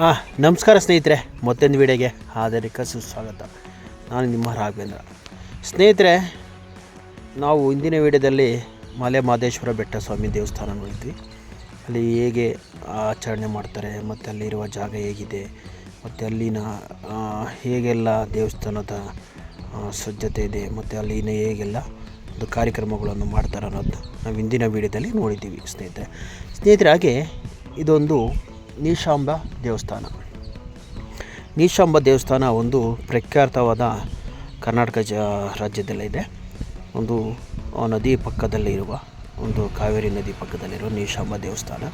ಹಾಂ ನಮಸ್ಕಾರ ಸ್ನೇಹಿತರೆ, ಮತ್ತೊಂದು ವಿಡಿಯೋಗೆ ಆದರಿಕ ಸುಸ್ವಾಗತ. ನಾನು ನಿಮ್ಮ ರಾಘವೇಂದ್ರ. ಸ್ನೇಹಿತರೆ, ನಾವು ಇಂದಿನ ವಿಡಿಯೋದಲ್ಲಿ ಮಲೆ ಮಹದೇಶ್ವರ ಬೆಟ್ಟ ಸ್ವಾಮಿ ದೇವಸ್ಥಾನ ನೋಡಿದ್ವಿ. ಅಲ್ಲಿ ಹೇಗೆ ಆಚರಣೆ ಮಾಡ್ತಾರೆ, ಮತ್ತು ಅಲ್ಲಿರುವ ಜಾಗ ಹೇಗಿದೆ, ಮತ್ತು ಅಲ್ಲಿನ ಹೇಗೆಲ್ಲ ದೇವಸ್ಥಾನದ ಸಜ್ಜತೆ ಇದೆ, ಮತ್ತು ಅಲ್ಲಿನ ಹೇಗೆಲ್ಲ ಒಂದು ಕಾರ್ಯಕ್ರಮಗಳನ್ನು ಮಾಡ್ತಾರೆ ಅನ್ನೋದು ನಾವು ಇಂದಿನ ವಿಡಿಯೋದಲ್ಲಿ ನೋಡಿದ್ದೀವಿ ಸ್ನೇಹಿತರೆ. ಸ್ನೇಹಿತರೆ, ಹಾಗೆ ಇದೊಂದು ನೀಶಾಂಬ ದೇವಸ್ಥಾನ. ನೀಶಾಂಬ ದೇವಸ್ಥಾನ ಒಂದು ಪ್ರಖ್ಯಾತವಾದ ಕರ್ನಾಟಕ ಜ ರಾಜ್ಯದಲ್ಲಿದೆ ಒಂದು ನದಿ ಪಕ್ಕದಲ್ಲಿರುವ, ಒಂದು ಕಾವೇರಿ ನದಿ ಪಕ್ಕದಲ್ಲಿರುವ ನೀಶಾಂಬ ದೇವಸ್ಥಾನ.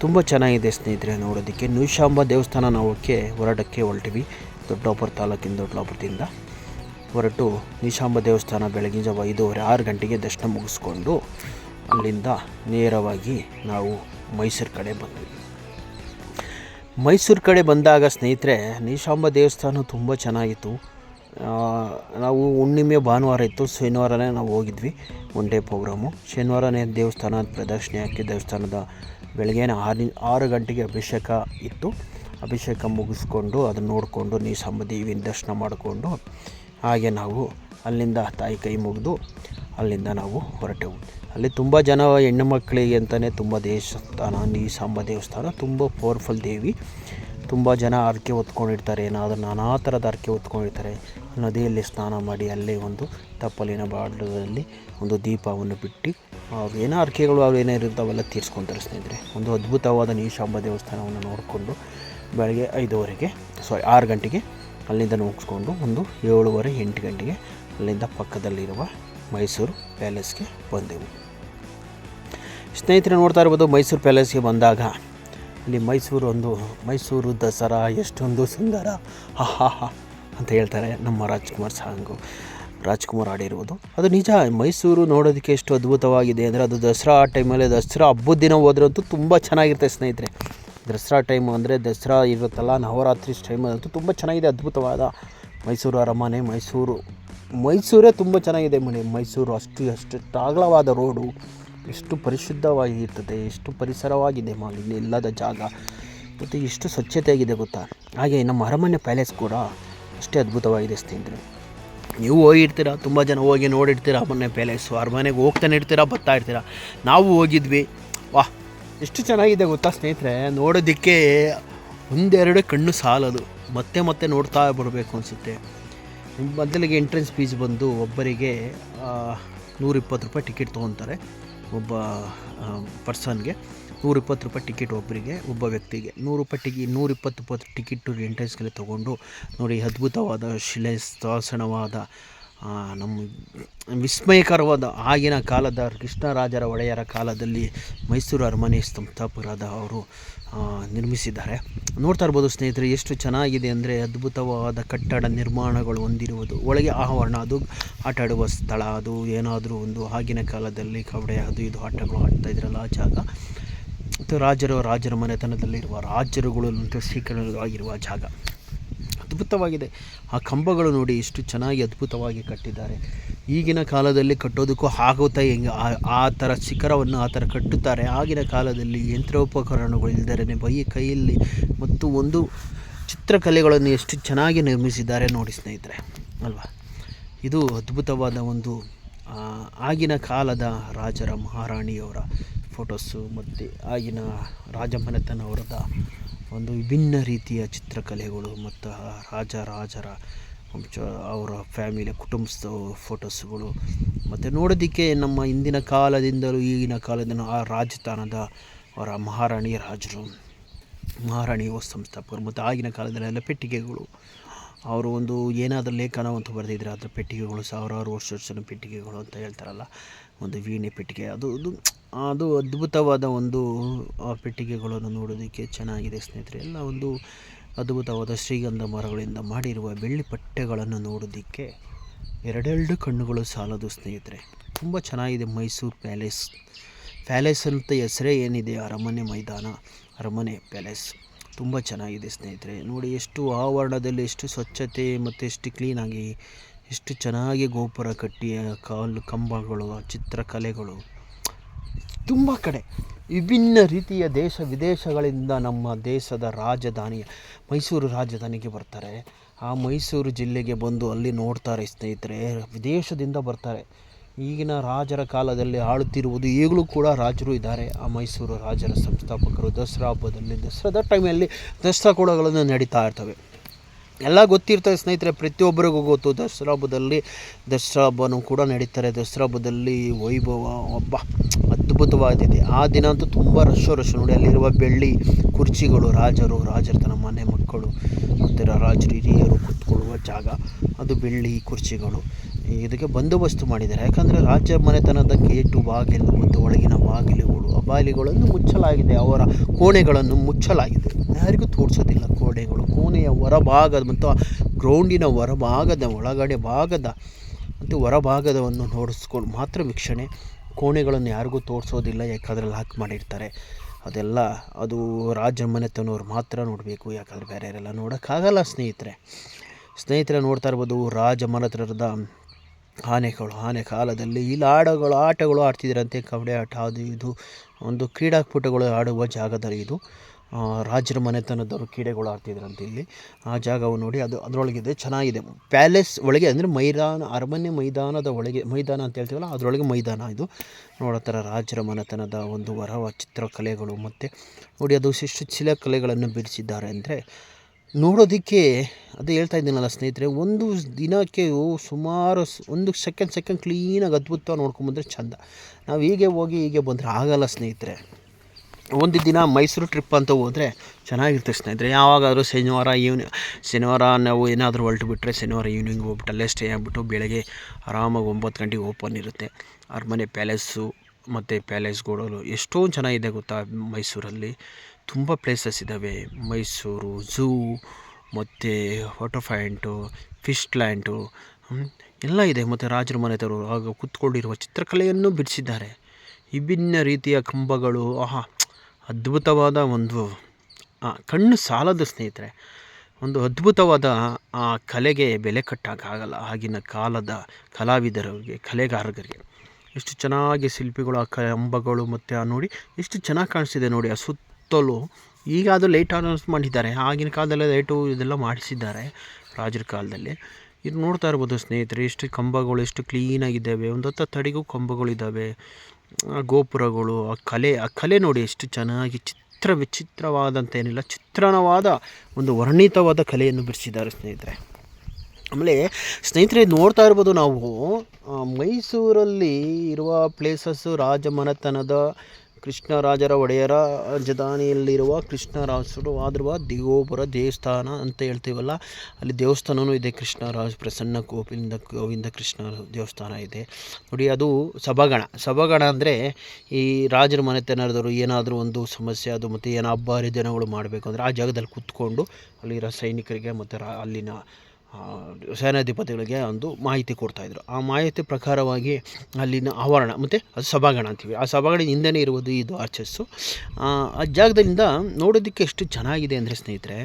ತುಂಬ ಚೆನ್ನಾಗಿದೆ ಸ್ನೇಹಿತರೆ ನೋಡೋದಕ್ಕೆ. ನೀಶಾಂಬ ದೇವಸ್ಥಾನ ನಾವುಕ್ಕೆ ಹೊರಡಕ್ಕೆ ಹೊರಟಿವಿ ದೊಡ್ಡಾಪುರ ತಾಲೂಕಿನ ದೊಡ್ಡಾಪುರದಿಂದ ಹೊರಟು ನೀಶಾಂಬ ದೇವಸ್ಥಾನ ಬೆಳಗಿನ ಜಾವ ಐದೂವರೆ ಆರು ಗಂಟೆಗೆ ದರ್ಶನ ಮುಗಿಸ್ಕೊಂಡು ಅಲ್ಲಿಂದ ನೇರವಾಗಿ ನಾವು ಮೈಸೂರು ಕಡೆ ಬಂದ್ವಿ. ಮೈಸೂರು ಕಡೆ ಬಂದಾಗ ಸ್ನೇಹಿತರೆ, ನೀಶಾಂಬ ದೇವಸ್ಥಾನ ತುಂಬ ಚೆನ್ನಾಗಿತ್ತು. ನಾವು ಹುಣ್ಣಿಮೆ, ಭಾನುವಾರ ಇತ್ತು. ಶನಿವಾರನೇ ನಾವು ಹೋಗಿದ್ವಿ ಒನ್ ಡೇ ಪ್ರೋಗ್ರಾಮು. ಶನಿವಾರನೇ ದೇವಸ್ಥಾನ ಪ್ರದಕ್ಷಿಣೆ ಹಾಕಿ ದೇವಸ್ಥಾನದ ಬೆಳಗ್ಗೆ ಆರು ಆರು ಗಂಟೆಗೆ ಅಭಿಷೇಕ ಇತ್ತು. ಅಭಿಷೇಕ ಮುಗಿಸ್ಕೊಂಡು ಅದನ್ನು ನೋಡಿಕೊಂಡು ನೀಶಾಂಬ ದೇವಿನ ದರ್ಶನ ಮಾಡಿಕೊಂಡು ಹಾಗೆ ನಾವು ಅಲ್ಲಿಂದ ತಾಯಿ ಕೈ ಮುಗಿದು ಅಲ್ಲಿಂದ ನಾವು ಹೊರಟೆವು. ಅಲ್ಲಿ ತುಂಬ ಜನ ಹೆಣ್ಣು ಮಕ್ಕಳಿಗೆ ಅಂತಲೇ ತುಂಬ ದೇವಸ್ಥಾನ ನೀಸಾಂಬ ದೇವಸ್ಥಾನ, ತುಂಬ ಪವರ್ಫುಲ್ ದೇವಿ. ತುಂಬ ಜನ ಹರಕೆ ಹೊತ್ಕೊಂಡಿರ್ತಾರೆ, ಏನಾದರೂ ನಾನಾ ಥರದ ಹರಕೆ ಹೊತ್ಕೊಂಡಿರ್ತಾರೆ ನದಿಯಲ್ಲಿ ಸ್ನಾನ ಮಾಡಿ ಅಲ್ಲೇ ಒಂದು ತಪ್ಪಲಿನ ಬಾಡಲಲ್ಲಿ ಒಂದು ದೀಪವನ್ನು ಬಿಟ್ಟು ಅವ್ರು ಏನೋ ಹರಕೆಗಳು ಅವ್ರು ಏನೇ ಇರ್ತಾವೆಲ್ಲ ತೀರಿಸ್ಕೊತಾರೆ ಸ್ನೇಹಿತರೆ ಒಂದು ಅದ್ಭುತವಾದ ನೀಶಾಂಬ ದೇವಸ್ಥಾನವನ್ನು ನೋಡಿಕೊಂಡು ಬೆಳಗ್ಗೆ ಐದುವರೆಗೆ ಸಾರಿ ಆರು ಗಂಟೆಗೆ ಅಲ್ಲಿಂದ ಮುಗಿಸ್ಕೊಂಡು ಒಂದು ಏಳುವರೆ ಎಂಟು ಗಂಟೆಗೆ ಅಲ್ಲಿಂದ ಪಕ್ಕದಲ್ಲಿರುವ ಮೈಸೂರು ಪ್ಯಾಲೇಸ್ಗೆ ಬಂದೆವು. ಸ್ನೇಹಿತರೆ ನೋಡ್ತಾ ಇರ್ಬೋದು, ಮೈಸೂರು ಪ್ಯಾಲೇಸ್ಗೆ ಬಂದಾಗ ಇಲ್ಲಿ ಮೈಸೂರು ಒಂದು, ಮೈಸೂರು ದಸರಾ ಎಷ್ಟೊಂದು ಸುಂದರ, ಹಾ ಅಂತ ಹೇಳ್ತಾರೆ ನಮ್ಮ ರಾಜ್ಕುಮಾರ್ ಸಾಂಗು. ರಾಜ್ಕುಮಾರ್ ಆಡಿರ್ಬೋದು ಅದು ನಿಜ, ಮೈಸೂರು ನೋಡೋದಕ್ಕೆ ಎಷ್ಟು ಅದ್ಭುತವಾಗಿದೆ ಅಂದರೆ ಅದು ದಸರಾ ಟೈಮಲ್ಲಿ ದಸರಾ ಹಬ್ಬದ ದಿನ ಹೋದ್ರಂತೂ ತುಂಬ ಚೆನ್ನಾಗಿರುತ್ತೆ ಸ್ನೇಹಿತರೆ. ದಸರಾ ಟೈಮ್ ಅಂದರೆ ದಸರಾ ಇರುತ್ತಲ್ಲ, ನವರಾತ್ರಿ ಟೈಮಲ್ಲಂತೂ ತುಂಬ ಚೆನ್ನಾಗಿದೆ, ಅದ್ಭುತವಾದ ಮೈಸೂರು ಅರಮನೆ, ಮೈಸೂರು, ಮೈಸೂರೇ ತುಂಬ ಚೆನ್ನಾಗಿದೆ ಮನೆ ಮೈಸೂರು ಅಷ್ಟು ಅಷ್ಟು ಅಗಲವಾದ ರೋಡು. ಎಷ್ಟು ಪರಿಶುದ್ಧವಾಗಿರ್ತದೆ, ಎಷ್ಟು ಪರಿಸರವಾಗಿದೆ ಮ ಇಲ್ಲಿ ಇಲ್ಲದ ಜಾಗ. ಮತ್ತು ಎಷ್ಟು ಸ್ವಚ್ಛತೆಯಾಗಿದೆ ಗೊತ್ತಾ? ಹಾಗೆ ನಮ್ಮ ಅರಮನೆ ಪ್ಯಾಲೇಸ್ ಕೂಡ ಅಷ್ಟೇ ಅದ್ಭುತವಾಗಿದೆ ಸ್ನೇಹಿತರೆ. ನೀವು ಹೋಗಿರ್ತೀರ, ತುಂಬ ಜನ ಹೋಗಿ ನೋಡಿರ್ತೀರ ಅರಮನೆ ಪ್ಯಾಲೇಸು. ಅರಮನೆಗೆ ಹೋಗ್ತಾನೆ ಇರ್ತೀರ, ಬರ್ತಾ ಇರ್ತೀರ? ನಾವು ಹೋಗಿದ್ವಿ. ವಾಹ್, ಎಷ್ಟು ಚೆನ್ನಾಗಿದೆ ಗೊತ್ತಾ ಸ್ನೇಹಿತರೆ? ನೋಡೋದಕ್ಕೆ ಒಂದೆರಡು ಕಣ್ಣು ಸಾಲದು. ಮತ್ತೆ ಮತ್ತೆ ನೋಡ್ತಾ ಬರಬೇಕು ಅನಿಸುತ್ತೆ. ಮೊದಲಿಗೆ ಎಂಟ್ರೆನ್ಸ್ ಫೀಸ್ ಬಂದು ಒಬ್ಬರಿಗೆ ನೂರಿಪ್ಪತ್ತು ರೂಪಾಯಿ ಟಿಕೆಟ್ ತೊಗೊತಾರೆ. ಒಬ್ಬ ಪರ್ಸನ್ಗೆ ನೂರಿಪ್ಪತ್ತು ರೂಪಾಯಿ ಟಿಕೆಟ್ ಒಬ್ಬರಿಗೆ ಒಬ್ಬ ವ್ಯಕ್ತಿಗೆ. ನೂರು ರೂಪಾಯಿ ಟಿಕಿ, ನೂರಿಪ್ಪತ್ತು ಇಪ್ಪತ್ತು ಟಿಕೆಟ್ ಎಂಟ್ರೆನ್ಸ್ಗೆಲ್ಲ ತೊಗೊಂಡು ನೋಡಿ, ಅದ್ಭುತವಾದ ಶಿಲೆ ಶಾಸನವಾದ ನಮ್ಮ ವಿಸ್ಮಯಕರವಾದ ಆಗಿನ ಕಾಲದ ಕೃಷ್ಣರಾಜರ ಒಡೆಯರ ಕಾಲದಲ್ಲಿ ಮೈಸೂರು ಅರಮನೆ ಸಂಸ್ಥಾಪಕರಾದ ಅವರು ನಿರ್ಮಿಸಿದ್ದಾರೆ. ನೋಡ್ತಾ ಇರ್ಬೋದು ಸ್ನೇಹಿತರೆ, ಎಷ್ಟು ಚೆನ್ನಾಗಿದೆ ಅಂದರೆ ಅದ್ಭುತವಾದ ಕಟ್ಟಡ ನಿರ್ಮಾಣಗಳು ಹೊಂದಿರುವುದು. ಒಳಗೆ ಆವರಣ, ಅದು ಆಟ ಆಡುವ ಸ್ಥಳ, ಅದು ಏನಾದರೂ ಒಂದು ಆಗಿನ ಕಾಲದಲ್ಲಿ ಕಬಡ್ಡಿ ಅದು ಇದು ಆಟಗಳು ಆಡ್ತಾ ಇದ್ರಲ್ಲ ಆ ಜಾಗ. ಮತ್ತು ರಾಜರು ರಾಜರ ಮನೆತನದಲ್ಲಿರುವ ರಾಜರುಗಳು ಅಂತ ಸ್ವೀಕರಣವಾಗಿರುವ ಜಾಗ. ಅದ್ಭುತವಾಗಿದೆ. ಆ ಕಂಬಗಳು ನೋಡಿ ಎಷ್ಟು ಚೆನ್ನಾಗಿ ಅದ್ಭುತವಾಗಿ ಕಟ್ಟಿದ್ದಾರೆ. ಈಗಿನ ಕಾಲದಲ್ಲಿ ಕಟ್ಟೋದಕ್ಕೂ ಆಗುತ್ತಾ ಹೆಂಗೆ? ಆ- ಥರ ಶಿಖರವನ್ನು ಆ ಥರ ಕಟ್ಟುತ್ತಾರೆ. ಆಗಿನ ಕಾಲದಲ್ಲಿ ಯಂತ್ರೋಪಕರಣಗಳು ಇಲ್ಲದೇ ಬೈ ಕೈಯಲ್ಲಿ ಮತ್ತು ಒಂದು ಚಿತ್ರಕಲೆಗಳನ್ನು ಎಷ್ಟು ಚೆನ್ನಾಗಿ ನಿರ್ಮಿಸಿದ್ದಾರೆ ನೋಡಿ ಸ್ನೇಹಿತರೆ. ಅಲ್ವಾ? ಇದು ಅದ್ಭುತವಾದ ಒಂದು ಆಗಿನ ಕಾಲದ ರಾಜರ ಮಹಾರಾಣಿಯವರ ಫೋಟೋಸು ಮತ್ತು ಆಗಿನ ರಾಜಮನೆತನವರದ ಒಂದು ವಿಭಿನ್ನ ರೀತಿಯ ಚಿತ್ರಕಲೆಗಳು ಮತ್ತು ರಾಜ ರಾಜರ ವಂಶ ಅವರ ಫ್ಯಾಮಿಲಿ ಕುಟುಂಬದ ಫೋಟೋಸ್ಗಳು. ಮತ್ತು ನೋಡೋದಕ್ಕೆ ನಮ್ಮ ಹಿಂದಿನ ಕಾಲದಿಂದಲೂ ಈಗಿನ ಕಾಲದಿಂದ ಆ ರಾಜಸ್ಥಾನದ ಅವರ ಮಹಾರಾಣಿ ರಾಜರು, ಮಹಾರಾಣಿ ಸಂಸ್ಥಾಪಕರು ಮತ್ತು ಆಗಿನ ಕಾಲದಲ್ಲೆಲ್ಲ ಪೆಟ್ಟಿಗೆಗಳು. ಅವರು ಒಂದು ಏನಾದರೂ ಲೇಖನ ಅಂತ ಬರೆದಿದ್ರೆ ಅದರ ಪೆಟ್ಟಿಗೆಗಳು, ಸಾವಿರಾರು ವರ್ಷ ವರ್ಷದ ಪೆಟ್ಟಿಗೆಗಳು ಅಂತ ಹೇಳ್ತಾರಲ್ಲ, ಒಂದು ವೀಣೆ ಪೆಟ್ಟಿಗೆ. ಅದು ಅದು ಅದು ಅದ್ಭುತವಾದ ಒಂದು ಪೆಟ್ಟಿಗೆಗಳನ್ನು ನೋಡೋದಕ್ಕೆ ಚೆನ್ನಾಗಿದೆ ಸ್ನೇಹಿತರೆ. ಎಲ್ಲ ಒಂದು ಅದ್ಭುತವಾದ ಶ್ರೀಗಂಧ ಮರಗಳಿಂದ ಮಾಡಿರುವ ಬೆಳ್ಳಿ ಪಟ್ಟೆಗಳನ್ನು ನೋಡೋದಕ್ಕೆ ಎರಡೆರಡು ಕಣ್ಣುಗಳು ಸಾಲದು ಸ್ನೇಹಿತರೆ. ತುಂಬ ಚೆನ್ನಾಗಿದೆ ಮೈಸೂರು ಪ್ಯಾಲೇಸ್. ಪ್ಯಾಲೇಸ್ ಅಂತ ಹೆಸರೇ ಏನಿದೆ? ಅರಮನೆ ಮೈದಾನ, ಅರಮನೆ ಪ್ಯಾಲೇಸ್. ತುಂಬ ಚೆನ್ನಾಗಿದೆ ಸ್ನೇಹಿತರೆ. ನೋಡಿ ಎಷ್ಟು ಆವರಣದಲ್ಲಿ ಎಷ್ಟು ಸ್ವಚ್ಛತೆ ಮತ್ತು ಎಷ್ಟು ಕ್ಲೀನಾಗಿ, ಎಷ್ಟು ಚೆನ್ನಾಗಿ ಗೋಪುರ ಕಟ್ಟಿ ಕಾಲು, ಕಂಬಗಳು, ಚಿತ್ರಕಲೆಗಳು ತುಂಬ ಕಡೆ. ವಿಭಿನ್ನ ರೀತಿಯ ದೇಶ ವಿದೇಶಗಳಿಂದ ನಮ್ಮ ದೇಶದ ರಾಜಧಾನಿ, ಮೈಸೂರು ರಾಜಧಾನಿಗೆ ಬರ್ತಾರೆ. ಆ ಮೈಸೂರು ಜಿಲ್ಲೆಗೆ ಬಂದು ಅಲ್ಲಿ ನೋಡ್ತಾರೆ ಸ್ನೇಹಿತರೆ, ವಿದೇಶದಿಂದ ಬರ್ತಾರೆ. ಈಗಿನ ರಾಜರ ಕಾಲದಲ್ಲಿ ಆಳುತ್ತಿರುವುದು ಈಗಲೂ ಕೂಡ ರಾಜರು ಇದ್ದಾರೆ. ಆ ಮೈಸೂರು ರಾಜರ ಸಂಸ್ಥಾಪಕರು ದಸರಾ ಹಬ್ಬದಲ್ಲಿ ದಸರಾದ ಟೈಮಲ್ಲಿ ದಸರಾ ಕೂಡಗಳನ್ನು ನಡೀತಾ ಇರ್ತವೆ. ಎಲ್ಲ ಗೊತ್ತಿರ್ತದೆ ಸ್ನೇಹಿತರೆ, ಪ್ರತಿಯೊಬ್ಬರಿಗೂ ಗೊತ್ತು. ದಸರಾ ಹಬ್ಬದಲ್ಲಿ ದಸರಾ ಹಬ್ಬನೂ ಕೂಡ ನಡೀತಾರೆ. ದಸರಾ ಹಬ್ಬದಲ್ಲಿ ವೈಭವ ಹಬ್ಬ ಅದ್ಭುತವಾಗಿದೆ. ಆ ದಿನ ಅಂತೂ ತುಂಬ ರಶ್ಶು ರಶ್ಶು ನೋಡಿ, ಅಲ್ಲಿರುವ ಬೆಳ್ಳಿ, ಕುರ್ಚಿಗಳು, ರಾಜರು, ರಾಜರ, ತನ್ನ ಮನೆ ಮಕ್ಕಳು, ಮತ್ತು ರಾಜರು ಹಿರಿಯರು ಕೂತ್ಕೊಳ್ಳುವ ಜಾಗ. ಅದು ಬೆಳ್ಳಿ, ಕುರ್ಚಿಗಳು. ಇದಕ್ಕೆ ಬಂದೋಬಸ್ತು ಮಾಡಿದ್ದಾರೆ. ಯಾಕಂದರೆ ರಾಜ ಮನೆತನದ ಗೇಟು, ಬಾಗಿಲು, ಮತ್ತು ಒಳಗಿನ ಬಾಗಿಲುಗಳು ಬಾಗಿಲುಗಳನ್ನು ಮುಚ್ಚಲಾಗಿದೆ, ಅವರ ಕೋಣೆಗಳನ್ನು ಮುಚ್ಚಲಾಗಿದೆ. ಯಾರಿಗೂ ತೋರಿಸೋದಿಲ್ಲ ಕೋಣೆಗಳು. ಕೋಣೆಯ ಹೊರಭಾಗದ ಮತ್ತು ಗ್ರೌಂಡಿನ ಹೊರಭಾಗದ, ಒಳಗಡೆ ಭಾಗದ ಮತ್ತು ಹೊರಭಾಗದವನ್ನು ನೋಡಿಸ್ಕೊಂಡು ಮಾತ್ರ ವೀಕ್ಷಣೆ. ಕೋಣೆಗಳನ್ನು ಯಾರಿಗೂ ತೋರಿಸೋದಿಲ್ಲ, ಯಾಕಂದರೆ ಲಾಕ್ ಮಾಡಿರ್ತಾರೆ. ಅದೆಲ್ಲ ಅದು ರಾಜ ಮನೆತನವ್ರು ಮಾತ್ರ ನೋಡಬೇಕು, ಯಾಕಂದರೆ ಬೇರೆ ಯಾರೆಲ್ಲ ನೋಡೋಕ್ಕಾಗಲ್ಲ ಸ್ನೇಹಿತರೆ. ಸ್ನೇಹಿತರೆ ನೋಡ್ತಾ ಇರ್ಬೋದು, ರಾಜ ಮನೆತನದ ಆನೆಗಳು, ಆನೆ ಕಾಲದಲ್ಲಿ ಇಲ್ಲಿ ಆಡಗಳು ಆಟಗಳು ಆಡ್ತಿದ್ರಂತೆ ಕಬಡ್ಡಿ ಆಟ. ಅದು ಇದು ಒಂದು ಕ್ರೀಡಾಕೂಟಗಳು ಆಡುವ ಜಾಗದಲ್ಲಿ ಇದು. ರಾಜರ ಮನೆತನದವರು ಕ್ರೀಡೆಗಳು ಆಡ್ತಿದ್ರಂತೆ ಇಲ್ಲಿ. ಆ ಜಾಗವು ನೋಡಿ, ಅದು ಅದರೊಳಗಿದೆ, ಚೆನ್ನಾಗಿದೆ. ಪ್ಯಾಲೇಸ್ ಒಳಗೆ ಅಂದರೆ ಮೈದಾನ, ಅರಮನೆ ಮೈದಾನದ ಒಳಗೆ, ಮೈದಾನ ಅಂತ ಹೇಳ್ತೀವಲ್ಲ, ಅದರೊಳಗೆ ಮೈದಾನ ಇದು. ನೋಡೋ ಥರ ರಾಜರ ಮನೆತನದ ಒಂದು ವರವ ಚಿತ್ರಕಲೆಗಳು ಮತ್ತು ನೋಡಿ, ಅದು ಶಿಶು ಶಿಲಕಲೆಗಳನ್ನು ಬಿಡಿಸಿದ್ದಾರೆ ಅಂದರೆ ನೋಡೋದಕ್ಕೆ ಅದು ಹೇಳ್ತಾ ಇದ್ದೀನಲ್ಲ ಸ್ನೇಹಿತರೆ, ಒಂದು ದಿನಕ್ಕೆ ಸುಮಾರು ಒಂದು ಸೆಕೆಂಡ್ ಸೆಕೆಂಡ್ ಕ್ಲೀನಾಗಿ ಅದ್ಭುತವಾಗಿ ನೋಡ್ಕೊಂಬಂದ್ರೆ ಚಂದ. ನಾವು ಹೀಗೆ ಹೋಗಿ ಹೀಗೆ ಬಂದರೆ ಆಗಲ್ಲ ಸ್ನೇಹಿತರೆ. ಒಂದು ದಿನ ಮೈಸೂರು ಟ್ರಿಪ್ ಅಂತ ಹೋದರೆ ಚೆನ್ನಾಗಿರುತ್ತೆ ಸ್ನೇಹಿತರೆ. ಯಾವಾಗಾದರೂ ಶನಿವಾರ ಈವ್ನಿ ಶನಿವಾರ ನಾವು ಏನಾದರೂ ಹೊರಟು ಬಿಟ್ಟರೆ ಶನಿವಾರ ಈವ್ನಿಂಗ್ ಹೋಗ್ಬಿಟ್ಟು ಅಲ್ಲೇ ಸ್ಟೇ ಆಗಿಬಿಟ್ಟು ಬೆಳಗ್ಗೆ ಆರಾಮಾಗಿ ಒಂಬತ್ತು ಗಂಟೆಗೆ ಓಪನ್ ಇರುತ್ತೆ. ಅರಮನೆ ಪ್ಯಾಲೇಸು ಮತ್ತು ಪ್ಯಾಲೇಸ್ಗಳು ಎಷ್ಟೊಂದು ಚೆನ್ನಾಗಿದೆ ಗೊತ್ತಾ ಮೈಸೂರಲ್ಲಿ. ತುಂಬ ಪ್ಲೇಸಸ್ ಇದ್ದಾವೆ ಮೈಸೂರು ಝೂ ಮತ್ತು ವಾಟರ್ ಫ್ಯಾಂಟು ಫಿಶ್ ಲ್ಯಾಂಡು ಎಲ್ಲ ಇದೆ. ಮತ್ತು ರಾಜರ ಮನೆತವರು ಆಗ ಕೂತ್ಕೊಂಡಿರುವ ಚಿತ್ರಕಲೆಯನ್ನು ಬಿಡಿಸಿದ್ದಾರೆ. ವಿಭಿನ್ನ ರೀತಿಯ ಕಂಬಗಳು, ಆಹಾ, ಅದ್ಭುತವಾದ ಒಂದು ಕಣ್ಣು ಸಾಲದ ಸ್ನೇಹಿತರೆ, ಒಂದು ಅದ್ಭುತವಾದ, ಆ, ಕಲೆಗೆ ಬೆಲೆ ಕಟ್ಟೋಕ್ಕಾಗಲ್ಲ ಆಗಿನ ಕಾಲದ ಕಲಾವಿದರಿಗೆ, ಕಲೆಗಾರರಿಗೆ ಎಷ್ಟು ಚೆನ್ನಾಗಿ ಶಿಲ್ಪಿಗಳು, ಆ ಕಂಬಗಳು, ಮತ್ತು ಆ ನೋಡಿ ಎಷ್ಟು ಚೆನ್ನಾಗಿ ಕಾಣಿಸ್ತಿದೆ ನೋಡಿ. ಆ ಸುತ್ತಲೂ ಈಗ ಅದು ಲೈಟ್ ಅನೌನ್ಸ್ ಮಾಡಿದ್ದಾರೆ. ಆಗಿನ ಕಾಲದಲ್ಲಿ ಲೈಟು ಇದೆಲ್ಲ ಮಾಡಿಸಿದ್ದಾರೆ ರಾಜರ ಕಾಲದಲ್ಲಿ. ಇದು ನೋಡ್ತಾ ಇರ್ಬೋದು ಸ್ನೇಹಿತರೆ ಎಷ್ಟು ಕಂಬಗಳು ಎಷ್ಟು ಕ್ಲೀನಾಗಿದ್ದಾವೆ ಒಂದು ಹತ್ತು ತಡಿಗೂ ಕಂಬಗಳಿದ್ದಾವೆ ಆ ಗೋಪುರಗಳು, ಆ ಕಲೆ ಆ ಕಲೆ ನೋಡಿ ಎಷ್ಟು ಚೆನ್ನಾಗಿ ಚಿತ್ರ ವಿಚಿತ್ರವಾದಂಥ ಏನಿಲ್ಲ, ಚಿತ್ರಣವಾದ ಒಂದು ವರ್ಣಿತವಾದ ಕಲೆಯನ್ನು ಬಿಡಿಸಿದ್ದಾರೆ ಸ್ನೇಹಿತರೆ. ಆಮೇಲೆ ಸ್ನೇಹಿತರೆ ನೋಡ್ತಾ ಇರ್ಬೋದು ನಾವು ಮೈಸೂರಲ್ಲಿ ಇರುವ ಪ್ಲೇಸಸ್ಸು ರಾಜ ಮನೆತನದ ಕೃಷ್ಣರಾಜರ ಒಡೆಯರ ರಾಜಧಾನಿಯಲ್ಲಿರುವ ಕೃಷ್ಣರಾಜರು ಆದಿರುವ ದಿಗೋಪುರ ದೇವಸ್ಥಾನ ಅಂತ ಹೇಳ್ತೀವಲ್ಲ, ಅಲ್ಲಿ ದೇವಸ್ಥಾನವೂ ಇದೆ. ಕೃಷ್ಣರಾಜ ಪ್ರಸನ್ನ ಗೋವಿಂದ ಗೋವಿಂದ ಕೃಷ್ಣ ದೇವಸ್ಥಾನ ಇದೆ. ನೋಡಿ, ಅದು ಸಭಾಗಣ. ಸಭಾಗಣ ಅಂದರೆ ಈ ರಾಜರ ಮನೆತನದವರು ಏನಾದರೂ ಒಂದು ಸಮಸ್ಯೆ ಅದು ಮತ್ತು ಏನೋ ಹಬ್ಬ ಹರಿದಿನಗಳು ಮಾಡಬೇಕು ಅಂದರೆ ಆ ಜಾಗದಲ್ಲಿ ಕೂತ್ಕೊಂಡು ಅಲ್ಲಿರೋ ಸೈನಿಕರಿಗೆ ಮತ್ತು ರಾ ಅಲ್ಲಿನ ಸೇನಾಧಿಪತಿಗಳಿಗೆ ಒಂದು ಮಾಹಿತಿ ಕೊಡ್ತಾಯಿದ್ರು ಆ ಮಾಹಿತಿ ಪ್ರಕಾರವಾಗಿ ಅಲ್ಲಿನ ಆವರಣ, ಮತ್ತು ಅದು ಸಭಾಂಗಣ ಅಂತೀವಿ. ಆ ಸಭಾಗಣ ಹಿಂದೆನೇ ಇರುವುದು ಇದು ಆರ್ಚಸ್ಸು. ಆ ಜಾಗದಿಂದ ನೋಡೋದಕ್ಕೆ ಎಷ್ಟು ಚೆನ್ನಾಗಿದೆ ಅಂದರೆ ಸ್ನೇಹಿತರೆ,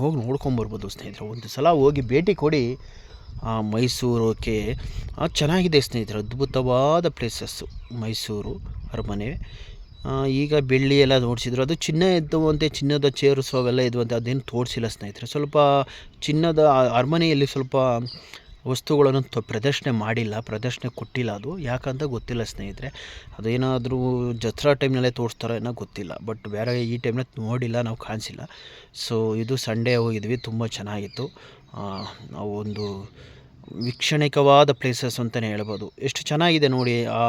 ಹೋಗಿ ನೋಡ್ಕೊಂಬರ್ಬೋದು ಸ್ನೇಹಿತರೆ. ಒಂದು ಸಲ ಹೋಗಿ ಭೇಟಿ ಕೊಡಿ. ಆ ಮೈಸೂರಕ್ಕೆ ಚೆನ್ನಾಗಿದೆ ಸ್ನೇಹಿತರೆ, ಅದ್ಭುತವಾದ ಪ್ಲೇಸಸ್ಸು ಮೈಸೂರು ಅರಮನೆ. ಈಗ ಬೆಳ್ಳಿ ಎಲ್ಲ ನೋಡಿಸಿದ್ರು ಅದು ಚಿನ್ನ ಇದ್ದುವಂತೆ ಚಿನ್ನದ ಚೇರ್ಸು ಅವೆಲ್ಲ ಇದ್ದುವಂತೆ ಅದೇನು ತೋರಿಸಿಲ್ಲ ಸ್ನೇಹಿತರೆ. ಸ್ವಲ್ಪ ಚಿನ್ನದ ಅರಮನೆಯಲ್ಲಿ ಸ್ವಲ್ಪ ವಸ್ತುಗಳನ್ನು ತ, ಪ್ರದರ್ಶನ ಮಾಡಿಲ್ಲ, ಪ್ರದರ್ಶನ ಕೊಟ್ಟಿಲ್ಲ ಅದು. ಯಾಕಂತ ಗೊತ್ತಿಲ್ಲ ಸ್ನೇಹಿತರೆ. ಅದೇನಾದರೂ ದಸರಾ ಟೈಮ್ನಲ್ಲೇ ತೋರಿಸ್ತಾರೋ ಏನೋ ಗೊತ್ತಿಲ್ಲ. ಬಟ್ ಬೇರೆ ಈ ಟೈಮ್ನ ನೋಡಿಲ್ಲ, ನಾವು ಕಾಣಿಸಿಲ್ಲ. ಸೊ ಇದು ಸಂಡೇ ಹೋಗಿದ್ವಿ, ತುಂಬ ಚೆನ್ನಾಗಿತ್ತು. ನಾವು ಒಂದು ವೀಕ್ಷಣಿಕವಾದ ಪ್ಲೇಸಸ್ ಅಂತಲೇ ಹೇಳ್ಬೋದು. ಎಷ್ಟು ಚೆನ್ನಾಗಿದೆ ನೋಡಿ, ಆ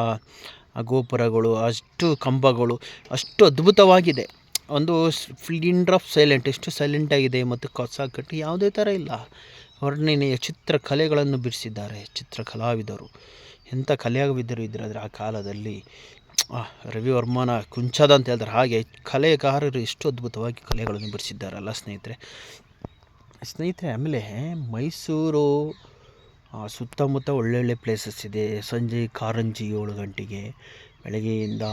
ಆ ಗೋಪುರಗಳು ಅಷ್ಟು ಕಂಬಗಳು ಅಷ್ಟು ಅದ್ಭುತವಾಗಿದೆ. ಒಂದು ಫ್ಲಿಂಡ್ರ್ ಆಫ್ ಸೈಲೆಂಟ್ ಎಷ್ಟು ಸೈಲೆಂಟಾಗಿದೆ ಮತ್ತು ಕಸ ಕಟ್ಟಿ ಯಾವುದೇ ಥರ ಇಲ್ಲ. ವರ್ಣನೆಯ ಚಿತ್ರಕಲೆಗಳನ್ನು ಬಿಡಿಸಿದ್ದಾರೆ ಚಿತ್ರಕಲಾವಿದರು. ಎಂಥ ಕಲಾವಿದರು ಇದ್ರಾದ್ರೆ ಆ ಕಾಲದಲ್ಲಿ ಆ, ರವಿವರ್ಮನ ಕುಂಚದ ಅಂತ ಹೇಳಿದ್ರೆ ಹಾಗೆ ಕಲೆಗಾರರು ಎಷ್ಟು ಅದ್ಭುತವಾಗಿ ಕಲೆಗಳನ್ನು ಬಿಡಿಸಿದ್ದಾರಲ್ಲ ಸ್ನೇಹಿತರೆ. ಸ್ನೇಹಿತರೆ ಆಮೇಲೆ ಮೈಸೂರು ಸುತ್ತಮುತ್ತ ಒಳ್ಳೊಳ್ಳೆ ಪ್ಲೇಸಸ್ ಇದೆ. ಸಂಜೆ ಕಾರಂಜಿ ಏಳು ಗಂಟೆಗೆ, ಬೆಳಗ್ಗೆಯಿಂದ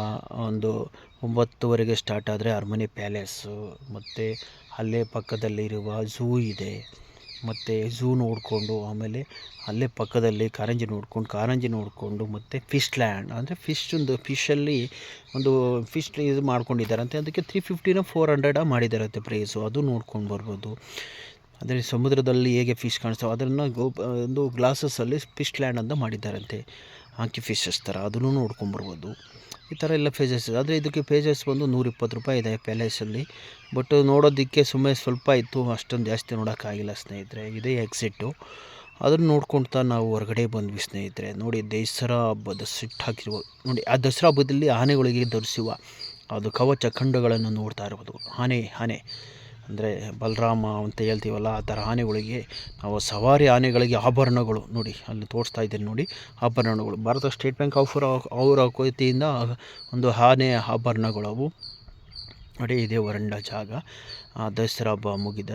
ಒಂದು ಒಂಬತ್ತುವರೆಗೆ ಸ್ಟಾರ್ಟ್ ಆದರೆ ಅರಮನೆ ಪ್ಯಾಲೇಸು ಮತ್ತು ಅಲ್ಲೇ ಪಕ್ಕದಲ್ಲಿರುವ ಝೂ ಇದೆ. ಮತ್ತು ಝೂ ನೋಡಿಕೊಂಡು ಆಮೇಲೆ ಅಲ್ಲೇ ಪಕ್ಕದಲ್ಲಿ ಕಾರಂಜಿ ನೋಡ್ಕೊಂಡು, ಕಾರಂಜಿ ನೋಡಿಕೊಂಡು ಮತ್ತು ಫಿಶ್ ಲ್ಯಾಂಡ್ ಅಂದರೆ ಫಿಶ್ ಒಂದು ಫಿಶಲ್ಲಿ ಒಂದು ಫಿಶ್ ಇದು ಮಾಡ್ಕೊಂಡಿದ್ದಾರಂತೆ. ಅದಕ್ಕೆ ತ್ರೀ ಫಿಫ್ಟಿನ ಫೋರ್ ಹಂಡ್ರೆಡ ಮಾಡಿದ್ದಾರಂತೆ ಪ್ರೈಸು ಅದು ನೋಡ್ಕೊಂಡು ಬರ್ಬೋದು. ಅಂದರೆ ಸಮುದ್ರದಲ್ಲಿ ಹೇಗೆ ಫಿಶ್ ಕಾಣಿಸ್ತಾವೆ ಅದನ್ನು ಗೋ ಒಂದು ಗ್ಲಾಸಸ್ಸಲ್ಲಿ ಫಿಶ್ ಲ್ಯಾಂಡ್ ಅಂತ ಮಾಡಿದ್ದಾರಂತೆ. ಆಂಕಿ ಫಿಶಸ್ ಥರ, ಅದನ್ನು ನೋಡ್ಕೊಂಬರ್ಬೋದು. ಈ ಥರ ಎಲ್ಲ ಫೇಜಸ್ ಆದರೆ ಇದಕ್ಕೆ ಪೇಜಸ್ ಬಂದು ನೂರಿಪ್ಪತ್ತು ರೂಪಾಯಿ ಇದೆ ಪ್ಯಾಲೇಸಲ್ಲಿ ಬಟ್ ನೋಡೋದಕ್ಕೆ ಸುಮ್ಮನೆ ಸ್ವಲ್ಪ ಇತ್ತು, ಅಷ್ಟೊಂದು ಜಾಸ್ತಿ ನೋಡೋಕ್ಕಾಗಿಲ್ಲ ಸ್ನೇಹಿತರೆ. ಇದೇ ಎಕ್ಸಿಟ್ಟು ಅದನ್ನು ನೋಡ್ಕೊಳ್ತಾ ನಾವು ಹೊರಗಡೆ ಬಂದ್ವಿ ಸ್ನೇಹಿತರೆ. ನೋಡಿ, ದಸರಾ ಹಬ್ಬದ ಸಿಟ್ಟು ಹಾಕಿರುವ, ನೋಡಿ, ಆ ದಸರಾ ಹಬ್ಬದಲ್ಲಿ ಆನೆಗಳಿಗೆ ಧರಿಸುವ ಅದು ಕವಚ ಖಂಡಗಳನ್ನು ನೋಡ್ತಾ ಇರ್ಬೋದು. ಆನೆ ಆನೆ. ಅಂದರೆ ಬಲರಾಮ ಅಂತ ಹೇಳ್ತೀವಲ್ಲ, ಆ ಥರ ಆನೆಗಳಿಗೆ ನಾವು ಸವಾರಿ ಆನೆಗಳಿಗೆ ಆಭರಣಗಳು ನೋಡಿ, ಅಲ್ಲಿ ತೋರಿಸ್ತಾ ಇದ್ದೀನಿ ನೋಡಿ, ಆಭರಣಗಳು. ಭಾರತ ಸ್ಟೇಟ್ ಬ್ಯಾಂಕ್ ಆಫ್ ಅವರ ವತಿಯಿಂದ ಒಂದು ಆನೆ ಆಭರಣಗಳು ಅವು. ನೋಡಿ, ಇದೇ ವರಂಡ ಜಾಗ. ದಸರಾ ಹಬ್ಬ ಮುಗಿದ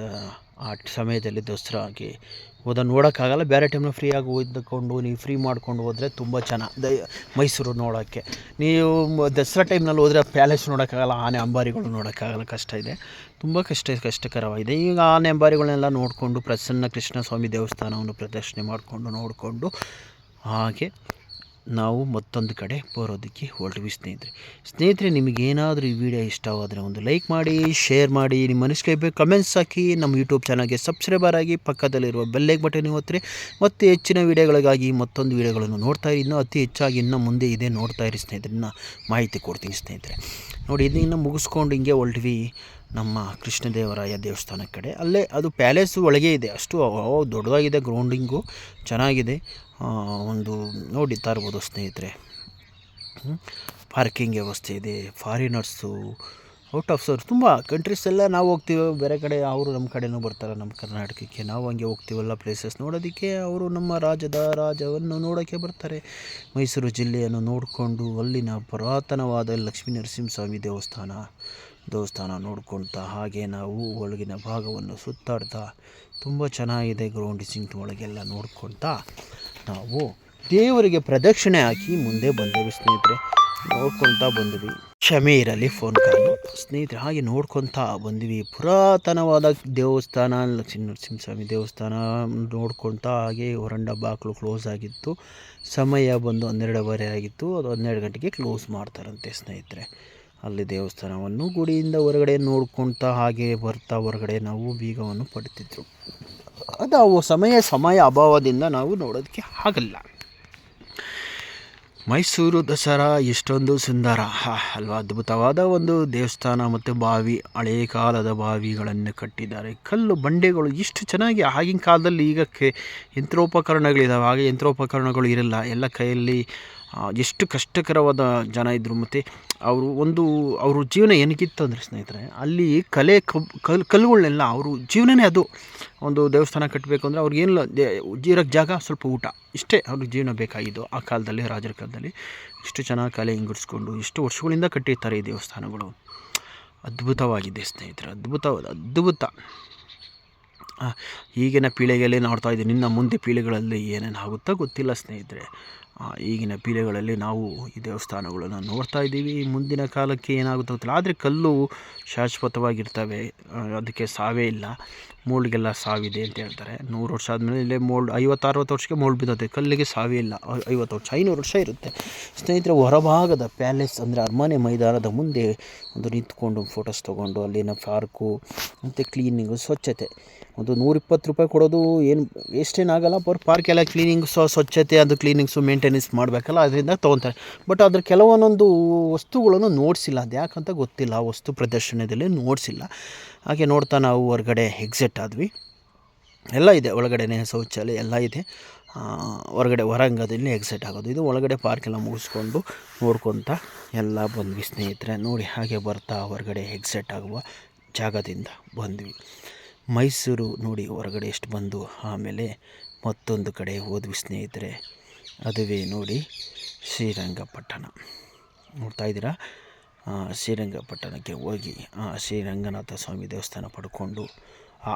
ಆ ಸಮಯದಲ್ಲಿ ದಸರಾಗೆ ಹೋದ ನೋಡೋಕ್ಕಾಗಲ್ಲ. ಬೇರೆ ಟೈಮ್ನಲ್ಲಿ ಫ್ರೀಯಾಗಿ ಓದ್ಕೊಂಡು, ನೀವು ಫ್ರೀ ಮಾಡ್ಕೊಂಡು ಹೋದರೆ ತುಂಬ ಚೆನ್ನಾಗಿ ದಯ ಮೈಸೂರು ನೋಡೋಕ್ಕೆ. ನೀವು ದಸರಾ ಟೈಮ್ನಲ್ಲಿ ಹೋದರೆ ಪ್ಯಾಲೇಸ್ ನೋಡೋಕ್ಕಾಗಲ್ಲ, ಆನೆ ಅಂಬಾರಿಗಳು ನೋಡೋಕ್ಕಾಗಲ್ಲ. ಕಷ್ಟ ಇದೆ. ತುಂಬ ಕಷ್ಟ, ಕಷ್ಟಕರವಾಗಿದೆ. ಈಗ ಆನೆ ಅಂಬಾರಿಗಳನ್ನೆಲ್ಲ ನೋಡಿಕೊಂಡು, ಪ್ರಸನ್ನ ಕೃಷ್ಣ ಸ್ವಾಮಿ ದೇವಸ್ಥಾನವನ್ನು ಪ್ರದರ್ಶನೆ ಮಾಡಿಕೊಂಡು, ನೋಡಿಕೊಂಡು, ಹಾಗೆ ನಾವು ಮತ್ತೊಂದು ಕಡೆ ಬರೋದಕ್ಕೆ ಹೊರಟ್ವಿ ಸ್ನೇಹಿತರೆ. ಸ್ನೇಹಿತರೆ, ನಿಮಗೇನಾದರೂ ಈ ವಿಡಿಯೋ ಇಷ್ಟವಾದರೆ ಒಂದು ಲೈಕ್ ಮಾಡಿ, ಶೇರ್ ಮಾಡಿ, ನಿಮ್ಮ ಅನಿಸಿಕೆ ಕಮೆಂಟ್ಸ್ ಹಾಕಿ, ನಮ್ಮ ಯೂಟ್ಯೂಬ್ ಚಾನಲ್ಗೆ ಸಬ್ಸ್ಕ್ರೈಬರ್ ಆಗಿ ಪಕ್ಕದಲ್ಲಿರುವ ಬೆಲ್ಲೈಕ್ ಬಟನ್ ಒತ್ತಿರಿ. ಮತ್ತು ಹೆಚ್ಚಿನ ವಿಡಿಯೋಗಳಿಗಾಗಿ ಮತ್ತೊಂದು ವಿಡಿಯೋಗಳನ್ನು ನೋಡ್ತಾ ಇನ್ನೂ ಅತಿ ಹೆಚ್ಚಾಗಿ ಇನ್ನೂ ಮುಂದೆ ಇದೆ ನೋಡ್ತಾ ಇರಿ ಸ್ನೇಹಿತರೆ. ಮಾಹಿತಿ ಕೊಡ್ತೀನಿ ಸ್ನೇಹಿತರೆ. ನೋಡಿ ಇದನ್ನ ಮುಗಿಸ್ಕೊಂಡು ಹಿಂಗೆ ಹೊರಟ್ವಿ ನಮ್ಮ ಕೃಷ್ಣದೇವರಾಯ ದೇವಸ್ಥಾನ ಕಡೆ. ಅಲ್ಲೇ ಅದು ಪ್ಯಾಲೇಸು ಒಳಗೆ ಇದೆ. ಅಷ್ಟು ದೊಡ್ಡದಾಗಿದೆ, ಗ್ರೌಂಡಿಂಗು ಚೆನ್ನಾಗಿದೆ. ಒಂದು ನೋಡಿತಾ ಇರ್ಬೋದು ಸ್ನೇಹಿತರೆ. ಪಾರ್ಕಿಂಗ್ ವ್ಯವಸ್ಥೆ ಇದೆ ಫಾರಿನರ್ಸು ಔಟ್ ಆಫ್ ಸರ್ ತುಂಬ ಕಂಟ್ರೀಸ್ ಎಲ್ಲ ನಾವು ಹೋಗ್ತೀವಿ, ಬೇರೆ ಕಡೆ ಅವರು ನಮ್ಮ ಕಡೆನೂ ಬರ್ತಾರೆ, ನಮ್ಮ ಕರ್ನಾಟಕಕ್ಕೆ. ನಾವು ಹಂಗೆ ಹೋಗ್ತೀವಲ್ಲ ಪ್ಲೇಸಸ್ ನೋಡೋದಕ್ಕೆ ಅವರು ನಮ್ಮ ರಾಜ್ಯದ ರಾಜವನ್ನು ನೋಡೋಕ್ಕೆ ಬರ್ತಾರೆ. ಮೈಸೂರು ಜಿಲ್ಲೆಯನ್ನು ನೋಡಿಕೊಂಡು, ಅಲ್ಲಿನ ಪುರಾತನವಾದ ಲಕ್ಷ್ಮೀ ನರಸಿಂಹಸ್ವಾಮಿ ದೇವಸ್ಥಾನ ದೇವಸ್ಥಾನ ನೋಡ್ಕೊಳ್ತಾ ಹಾಗೆ ನಾವು ಒಳಗಿನ ಭಾಗವನ್ನು ಸುತ್ತಾಡ್ತಾ, ತುಂಬ ಚೆನ್ನಾಗಿದೆ ಗ್ರೌಂಡ್ ಸಿಂಗ್ ಒಳಗೆಲ್ಲ ನೋಡ್ಕೊಳ್ತಾ ನಾವು ದೇವರಿಗೆ ಪ್ರದಕ್ಷಿಣೆ ಹಾಕಿ ಮುಂದೆ ಬಂದೆವು ಸ್ನೇಹಿತರೆ. ನೋಡ್ಕೊಳ್ತಾ ಬಂದ್ವಿ. ಕ್ಷಮೆ ಇರಲಿ ಫೋನ್ ಕಾಲು. ಸ್ನೇಹಿತರೆ, ಹಾಗೆ ನೋಡ್ಕೊತಾ ಬಂದ್ವಿ. ಪುರಾತನವಾದ ದೇವಸ್ಥಾನ, ಲಕ್ಷ್ಮೀ ನರಸಿಂಹಸ್ವಾಮಿ ದೇವಸ್ಥಾನ ನೋಡ್ಕೊಳ್ತಾ ಹಾಗೆ ಹೊರಂಡ ಬಾಗಿಲು ಕ್ಲೋಸ್ ಆಗಿತ್ತು. ಸಮಯ ಬಂದು ಹನ್ನೆರಡುವರೆ ಆಗಿತ್ತು. ಅದು ಹನ್ನೆರಡು ಗಂಟೆಗೆ ಕ್ಲೋಸ್ ಮಾಡ್ತಾರಂತೆ ಸ್ನೇಹಿತರೆ. ಅಲ್ಲಿ ದೇವಸ್ಥಾನವನ್ನು ಗುಡಿಯಿಂದ ಹೊರಗಡೆ ನೋಡ್ಕೊಳ್ತಾ ಹಾಗೆ ಬರ್ತಾ ಹೊರಗಡೆ ನಾವು ಬೀಗವನ್ನು ಪಡ್ತಿದ್ರು. ಅದು ಅವು ಸಮಯ ಸಮಯ ಅಭಾವದಿಂದ ನಾವು ನೋಡೋದಕ್ಕೆ ಆಗಲ್ಲ. ಮೈಸೂರು ದಸರಾ ಎಷ್ಟೊಂದು ಸುಂದರ. ಅಲ್ವಾ? ಅದ್ಭುತವಾದ ಒಂದು ದೇವಸ್ಥಾನ ಮತ್ತು ಬಾವಿ ಹಳೆಯ ಕಾಲದ ಬಾವಿಗಳನ್ನು ಕಟ್ಟಿದ್ದಾರೆ. ಕಲ್ಲು ಬಂಡೆಗಳು ಇಷ್ಟು ಚೆನ್ನಾಗಿ ಆಗಿನ ಕಾಲದಲ್ಲಿ ಈಗ ಕೆ ಯಂತ್ರೋಪಕರಣಗಳಿದ್ದಾವೆ ಆಗ ಯಂತ್ರೋಪಕರಣಗಳು ಇರಲ್ಲ. ಎಲ್ಲ ಕೈಯಲ್ಲಿ ಎಷ್ಟು ಕಷ್ಟಕರವಾದ ಜನ ಇದ್ದರು ಮತ್ತು ಅವರು ಒಂದು, ಅವರು ಜೀವನ ಏನಕ್ಕಿತ್ತು ಅಂದರೆ ಸ್ನೇಹಿತರೆ, ಅಲ್ಲಿ ಕಲೆ ಕಲ್ ಕಲ್ಲುಗಳನ್ನೆಲ್ಲ ಅವರು ಜೀವನನೇ ಅದು. ಒಂದು ದೇವಸ್ಥಾನ ಕಟ್ಟಬೇಕು ಅಂದರೆ ಅವ್ರಿಗೇನಿಲ್ಲ ಜೀರಕ್ಕೆ ಜಾಗ ಸ್ವಲ್ಪ ಊಟ. ಇಷ್ಟೇ ಅವ್ರಿಗೆ ಜೀವನ ಬೇಕಾಗಿದ್ದು ಆ ಕಾಲದಲ್ಲಿ, ರಾಜರ ಕಾಲದಲ್ಲಿ. ಇಷ್ಟು ಚೆನ್ನಾಗಿ ಕಲೆ ಹಿಂಗಡಿಸ್ಕೊಂಡು, ಇಷ್ಟು ವರ್ಷಗಳಿಂದ ಕಟ್ಟಿರ್ತಾರೆ ಈ ದೇವಸ್ಥಾನಗಳು. ಅದ್ಭುತವಾಗಿದೆ ಸ್ನೇಹಿತರೆ ಅದ್ಭುತವಾದ ಅದ್ಭುತ. ಈಗಿನ ಪೀಳಿಗೆಯಲ್ಲಿ ನೋಡ್ತಾ ಇದ್ದೀನಿ, ಇನ್ನು ಮುಂದೆ ಪೀಳಿಗೆಗಳಲ್ಲಿ ಏನೇನು ಆಗುತ್ತೋ ಗೊತ್ತಿಲ್ಲ ಸ್ನೇಹಿತರೆ. ಈಗಿನ ಪೀಳಿಗೆಗಳಲ್ಲಿ ನಾವು ಈ ದೇವಸ್ಥಾನಗಳನ್ನು ನೋಡ್ತಾ ಇದ್ದೀವಿ. ಮುಂದಿನ ಕಾಲಕ್ಕೆ ಏನಾಗುತ್ತೆ ಗೊತ್ತಿಲ್ಲ ಆದರೆ ಕಲ್ಲು ಶಾಶ್ವತವಾಗಿರ್ತವೆ. ಅದಕ್ಕೆ ಸಾವೇ ಇಲ್ಲ. ಮೋಲ್ಡ್ಗೆಲ್ಲ ಸಾವಿದೆ ಅಂತ ಹೇಳ್ತಾರೆ. ನೂರು ವರ್ಷ ಆದಮೇಲೆ ಇಲ್ಲೇ ಮೋಲ್ಡ್ ಐವತ್ತು ಅರವತ್ತು ವರ್ಷಕ್ಕೆ ಮೋಲ್ಡ್ ಬಿದ್ದೋತೆ ಕಲ್ಲಿಗೆ ಸಾವೇ ಇಲ್ಲ. ಐವತ್ತು ವರ್ಷ, ಐನೂರು ವರ್ಷ ಇರುತ್ತೆ. ಸ್ನೇಹಿತರೆ, ಹೊರಭಾಗದ ಪ್ಯಾಲೇಸ್ ಅಂದರೆ ಅರಮನೆ ಮೈದಾನದ ಮುಂದೆ ಒಂದು ನಿಂತ್ಕೊಂಡು ಫೋಟೋಸ್ ತೊಗೊಂಡು ಅಲ್ಲಿನ ಪಾರ್ಕು ಮತ್ತು ಕ್ಲೀನಿಂಗು ಸ್ವಚ್ಛತೆ. ಒಂದು ನೂರಿಪ್ಪತ್ತು ರೂಪಾಯಿ ಕೊಡೋದು ಏನು ಎಷ್ಟೇನಾಗಲ್ಲ ಪರ್ ಪಾರ್ಕ್ ಎಲ್ಲ ಕ್ಲೀನಿಂಗ್ ಸ್ವಚ್ಛತೆ ಅದು ಕ್ಲೀನಿಂಗ್ಸು ಮೇಂಟೆನೆನ್ಸ್ ಮಾಡಬೇಕಲ್ಲ, ಅದರಿಂದ ತೊಗೊತಾರೆ. ಬಟ್ ಅದ್ರ ಕೆಲವೊಂದೊಂದು ವಸ್ತುಗಳನ್ನು ನೋಡಿಸಿಲ್ಲ. ಅದು ಯಾಕಂತ ಗೊತ್ತಿಲ್ಲ. ವಸ್ತು ಪ್ರದರ್ಶನದಲ್ಲಿ ನೋಡಿಸಿಲ್ಲ. ಹಾಗೆ ನೋಡ್ತಾ ನಾವು ಹೊರಗಡೆ ಎಕ್ಸಿಟ್ ಆದ್ವಿ. ಎಲ್ಲ ಇದೆ. ಒಳಗಡೆನೆ ಶೌಚಾಲಯ ಎಲ್ಲ ಇದೆ. ಹೊರಗಡೆ ಹೊರಂಗದಲ್ಲಿ ಎಕ್ಸಿಟ್ ಆಗೋದು. ಇದು ಒಳಗಡೆ ಪಾರ್ಕ್ ಎಲ್ಲ ಮುಗಿಸ್ಕೊಂಡು ನೋಡ್ಕೊತ ಎಲ್ಲ ಬಂದ್ವಿ ಸ್ನೇಹಿತರೆ. ನೋಡಿ, ಹಾಗೆ ಬರ್ತಾ ಹೊರಗಡೆ ಎಕ್ಸಿಟ್ ಆಗುವ ಜಾಗದಿಂದ ಬಂದ್ವಿ. ಮೈಸೂರು ನೋಡಿ ಹೊರಗಡೆ ಎಷ್ಟು ಬಂದು ಆಮೇಲೆ ಮತ್ತೊಂದು ಕಡೆ ಹೋದ್ವಿ ಸ್ನೇಹಿತರೆ, ಅದುವೇ ನೋಡಿ ಶ್ರೀರಂಗಪಟ್ಟಣ. ನೋಡ್ತಾ ಇದ್ದೀರಾ? ಶ್ರೀರಂಗಪಟ್ಟಣಕ್ಕೆ ಹೋಗಿ ಶ್ರೀರಂಗನಾಥ ಸ್ವಾಮಿ ದೇವಸ್ಥಾನ ಪಡ್ಕೊಂಡು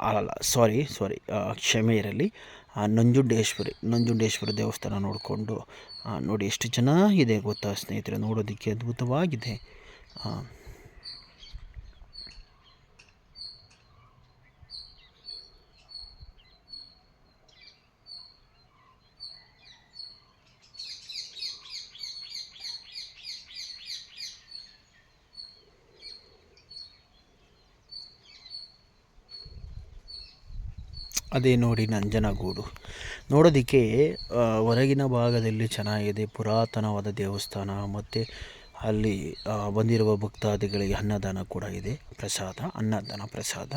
ಅಲ್ಲ ಸಾರಿ ಸಾರಿ ಕ್ಷಮೆ ಇರಲಿ ನಂಜುಂಡೇಶ್ವರಿ ನಂಜುಂಡೇಶ್ವರಿ ದೇವಸ್ಥಾನ ನೋಡಿಕೊಂಡು ನೋಡಿ ಎಷ್ಟು ಚೆನ್ನಾಗಿದೆ ಗೊತ್ತಾ ಸ್ನೇಹಿತರೆ, ನೋಡೋದಕ್ಕೆ ಅದ್ಭುತವಾಗಿದೆ ಆ, ಅದೇ ನೋಡಿ ನಂಜನಗೂಡು. ನೋಡೋದಕ್ಕೆ ಹೊರಗಿನ ಭಾಗದಲ್ಲಿ ಚೆನ್ನಾಗಿದೆ ಪುರಾತನವಾದ ದೇವಸ್ಥಾನ ಮತ್ತು ಅಲ್ಲಿ ಬಂದಿರುವ ಭಕ್ತಾದಿಗಳಿಗೆ ಅನ್ನದಾನ ಕೂಡ ಇದೆ. ಪ್ರಸಾದ, ಅನ್ನದಾನ, ಪ್ರಸಾದ.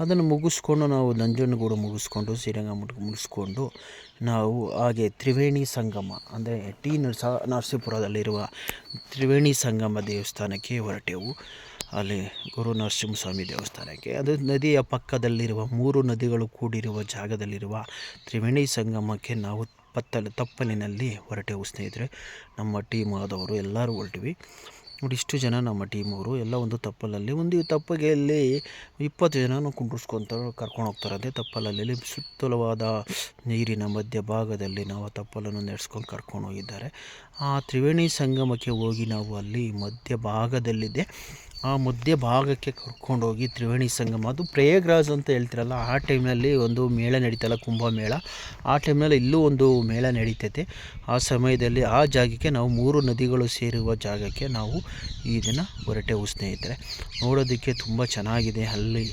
ಅದನ್ನು ಮುಗಿಸ್ಕೊಂಡು ನಾವು ನಂಜನಗೂಡು ಮುಗಿಸ್ಕೊಂಡು ಶ್ರೀರಂಗಮಠ ಮುಗಿಸ್ಕೊಂಡು ನಾವು ಹಾಗೆ ತ್ರಿವೇಣಿ ಸಂಗಮ ಅಂದರೆ ಟಿ ನರಸ ನರಸೀಪುರದಲ್ಲಿರುವ ತ್ರಿವೇಣಿ ಸಂಗಮ ದೇವಸ್ಥಾನಕ್ಕೆ ಹೊರಟೆವು. ಅಲ್ಲಿ ಗುರು ನರಸಿಂಹಸ್ವಾಮಿ ದೇವಸ್ಥಾನಕ್ಕೆ. ಅದು ನದಿಯ ಪಕ್ಕದಲ್ಲಿರುವ ಮೂರು ನದಿಗಳು ಕೂಡಿರುವ ಜಾಗದಲ್ಲಿರುವ ತ್ರಿವೇಣಿ ಸಂಗಮಕ್ಕೆ ನಾವು ಪತ್ತಲು ತಪ್ಪಲಿನಲ್ಲಿ ಹೊರಟೆವು ಸ್ನೇಹಿತರೆ. ನಮ್ಮ ಟೀಮ್ ಆದವರು ಎಲ್ಲರೂ ಹೊರಟಿವಿ. ನೋಡಿ, ಇಷ್ಟು ಜನ ನಮ್ಮ ಟೀಮವರು ಎಲ್ಲ ಒಂದು ತಪ್ಪಲಲ್ಲಿ ಒಂದು ತಪ್ಪಗೆಯಲ್ಲಿ ಇಪ್ಪತ್ತು ಜನನೂ ಕುಂಡ್ರಿಸ್ಕೊತ ಕರ್ಕೊಂಡು ಹೋಗ್ತಾರೆ ಅದೇ ತಪ್ಪಲಲ್ಲಿ ಸುತ್ತಲವಾದ ನೀರಿನ ಮಧ್ಯ ಭಾಗದಲ್ಲಿ ನಾವು ತಪ್ಪಲನ್ನು ನಡೆಸ್ಕೊಂಡು ಕರ್ಕೊಂಡು ಹೋಗಿದ್ದಾರೆ. ಆ ತ್ರಿವೇಣಿ ಸಂಗಮಕ್ಕೆ ಹೋಗಿ ನಾವು ಅಲ್ಲಿ ಮಧ್ಯ ಭಾಗದಲ್ಲಿದೆ. ಆ ಮಧ್ಯ ಭಾಗಕ್ಕೆ ಕರ್ಕೊಂಡೋಗಿ ತ್ರಿವೇಣಿ ಸಂಗಮ. ಅದು ಪ್ರಯಾಗ್ರಾಜ್ ಅಂತ ಹೇಳ್ತಿರಲ್ಲ, ಆ ಟೈಮ್ನಲ್ಲಿ ಒಂದು ಮೇಳ ನಡೀತಲ್ಲ, ಕುಂಭಮೇಳ. ಆ ಟೈಮ್ನಲ್ಲಿ ಇಲ್ಲೂ ಒಂದು ಮೇಳ ನಡೀತೈತೆ. ಆ ಸಮಯದಲ್ಲಿ ಆ ಜಾಗಕ್ಕೆ ನಾವು ಮೂರು ನದಿಗಳು ಸೇರುವ ಜಾಗಕ್ಕೆ ನಾವು ಈ ದಿನ ಹೊರಟೆವು ಸ್ನೇಹಿತರೆ. ನೋಡೋದಕ್ಕೆ ತುಂಬ ಚೆನ್ನಾಗಿದೆ. ಅಲ್ಲಿ